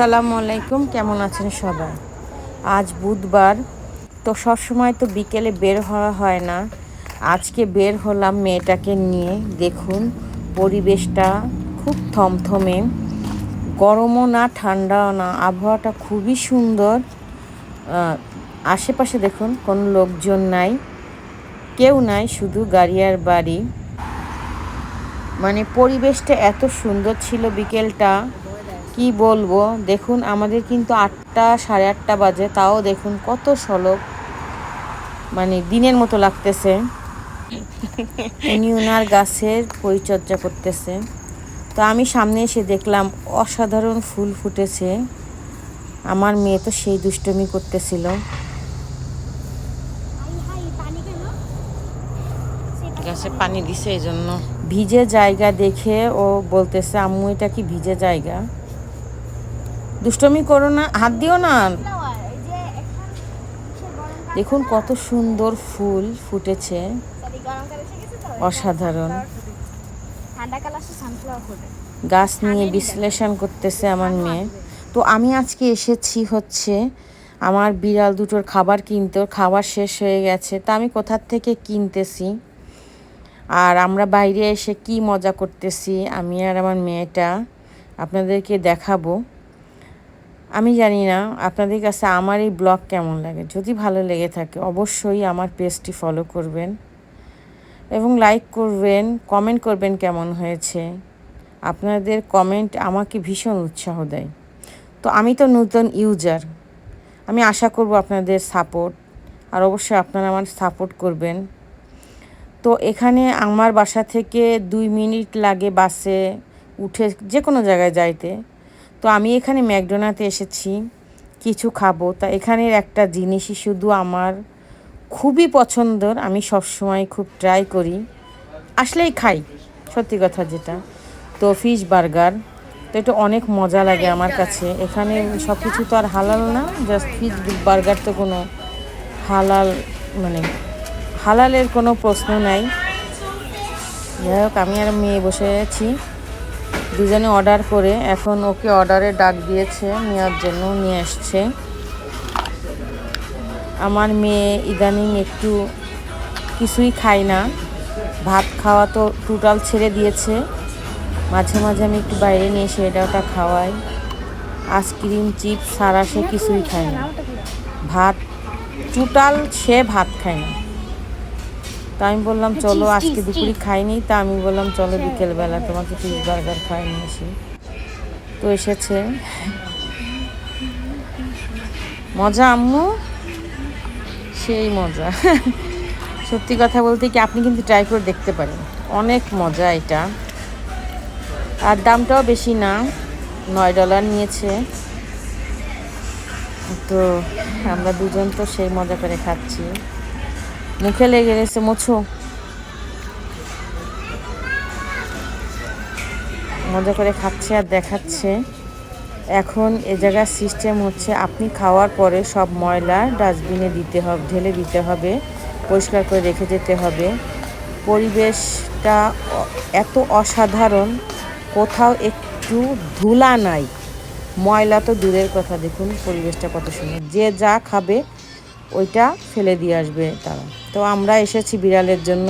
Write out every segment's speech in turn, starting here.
আসসালামু আলাইকুম, কেমন আছেন সবাই? আজ বুধবার, তো সবসময় তো বিকেলে বের হওয়া হয় না। আজকে বের হলাম মেয়েটাকে নিয়ে, দেখুন পরিবেশটা খুব থমথমে। গরমও না, ঠান্ডাও না, আবহাওয়াটা খুবই সুন্দর। আশেপাশে দেখুন, কোনো লোকজন নাই, কেউ নাই, শুধু গাড়ি আর বাড়ি। মানে পরিবেশটা এত সুন্দর ছিল বিকেলটা। কি বলব? দেখুন আমাদের কিন্তু আটটা সাড়ে আটটা বাজে তাও দেখুন কত সলক মানে দিনের মতো লাগতেছে। উনি ওনার গাছের পরিচর্যা করতেছে। তো আমি সামনে এসে দেখলাম অসাধারণ ফুল ফুটেছে। আমার মেয়ে তো সেই দুষ্টমি করতেছিল। গাছে পানি দিছে এই জন্য ভিজে জায়গা দেখে ও বলতেছে আম্মু এটা কি ভিজে জায়গা? দুষ্টমি করো না, হাত দিও না। দেখুন কত সুন্দর ফুল ফুটেছে। অসাধারণ। গাছ নিয়ে বিশ্লেষণ করতেছে আমার মেয়ে। তো আমি আজকে এসেছি হচ্ছে আমার বিড়াল দুটোর খাবার কিনতে। খাবার শেষ হয়ে গেছে। তা আমি কোথার থেকে কিনতেছি? আর আমরা বাইরে এসে কি মজা করতেছি? আমি আর আমার মেয়েটা আপনাদেরকে দেখাবো। আমি জানি না, আপনাদের কাছে আমার এই ব্লগ কেমন লাগে? যদি ভালো লেগে থাকে, অবশ্যই আমার পেজটি ফলো করবেন এবং লাইক করবেন কমেন্ট করবেন কেমন হয়েছে। আপনাদের কমেন্ট আমাকে ভীষণ উৎসাহ দেয়। তো আমি তো নতুন ইউজার আমি আশা করব আপনাদের সাপোর্ট আর অবশ্যই আপনারা আমার সাপোর্ট করবেন। তো এখানে আমার বাসা থেকে দুই মিনিট লাগে বাসে উঠে যে কোনো জায়গায় যাইতে। তো আমি এখানে ম্যাকডোনাতে এসেছি, কিছু খাব। তা এখানের একটা জিনিসই শুধু আমার খুবই পছন্দর, আমি সবসময় খুব ট্রাই করি। আসলেই খাই, সত্যি কথা যেটা। তো ফিশ বার্গার তো এটা অনেক মজা লাগে আমার কাছে। এখানে সব কিছু তো আর হালাল না জাস্ট ফিশ বার্গার তো কোনো হালাল মানে হালালের কোনো প্রশ্ন নাই। যাই হোক, আমি আর মেয়ে বসে আছি। দুজনে অর্ডার করে এখন ওকে অর্ডারে ডাক দিয়েছে, নেওয়ার জন্য নিয়ে আসছে। আমার মেয়ে ইদানিং একটু কিছুই খায় না। ভাত খাওয়া তো টোটাল ছেড়ে দিয়েছে। মাঝে মাঝে আমি একটু বাইরে নিয়ে এসে এটা ওটা খাওয়াই। আইসক্রিম চিপস সারা সে কিছুই খায় না। ভাত টোটাল সে ভাত খায় না। তা আমি বললাম চলো আজকে দুপুরে খাইনি। তা আমি বললাম চলো বিকেলবেলা তোমাকে পিস বার্গার খাই নিয়ে আসি। তো এসেছে। মজা আম্মু? সেই মজা। সত্যি কথা বলতে কি আপনি কিন্তু ট্রাই করে দেখতে পারেন। অনেক মজা এটা। আর দামটাও বেশি না নয় ডলার নিয়েছে। তো আমরা দুজন তো সেই মজা করে খাচ্ছি। মুখে লেগে গেছে মোছো। মজা করে খাচ্ছে আর দেখাচ্ছে। এখন এ জায়গার সিস্টেম হচ্ছে, আপনি খাওয়ার পরে সব ময়লা ডাস্টবিনে দিতে হবে, ঢেলে দিতে হবে, পরিষ্কার করে রেখে যেতে হবে। পরিবেশটা এত অসাধারণ, কোথাও একটু ধুলা নাই। ময়লা তো দূরের কথা, দেখুন পরিবেশটা কত সুন্দর। যে যা খাবে ওইটা ফেলে দিয়ে আসবে তারা। তো আমরা এসেছি বিড়ালের জন্য।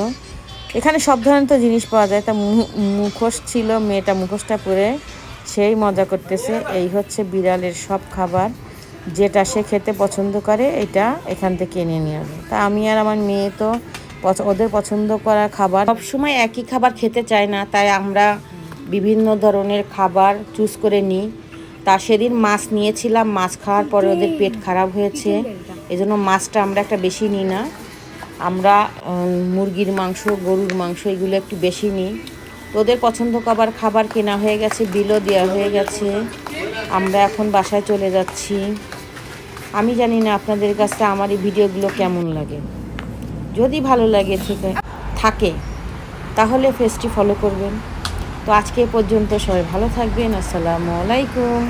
এখানে সব ধরনের তো জিনিস পাওয়া যায়। তা মুখোশ ছিল মেয়েটা মুখোশটা পরে সেই মজা করতেছে। এই হচ্ছে বিড়ালের সব খাবার। যেটা সে খেতে পছন্দ করে এটা এখান থেকে এনে নিয়ে আসবে। তা আমি আর আমার মেয়ে তো ওদের পছন্দ করা খাবার সবসময় একই খাবার খেতে চায় না তাই আমরা বিভিন্ন ধরনের খাবার চুজ করে নিই। তা সেদিন মাছ নিয়েছিলাম মাছ খাওয়ার পরে ওদের পেট খারাপ হয়েছে। এজন্য মাছটা আমরা একটা বেশি নিই না। আমরা মুরগির মাংস, গরুর মাংস এগুলো একটু বেশি নিই। ওদের পছন্দ খাবার খাবার কেনা হয়ে গেছে, বিলও দেওয়া হয়ে গেছে। আমরা এখন বাসায় চলে যাচ্ছি। আমি জানি না আপনাদের কাছে আমার এই ভিডিওগুলো কেমন লাগে। যদি ভালো লাগে থেকে, থাকে, তাহলে পেজটি ফলো করবেন। তো আজকে পর্যন্ত সবাই ভালো থাকবেন। আসসালামু আলাইকুম।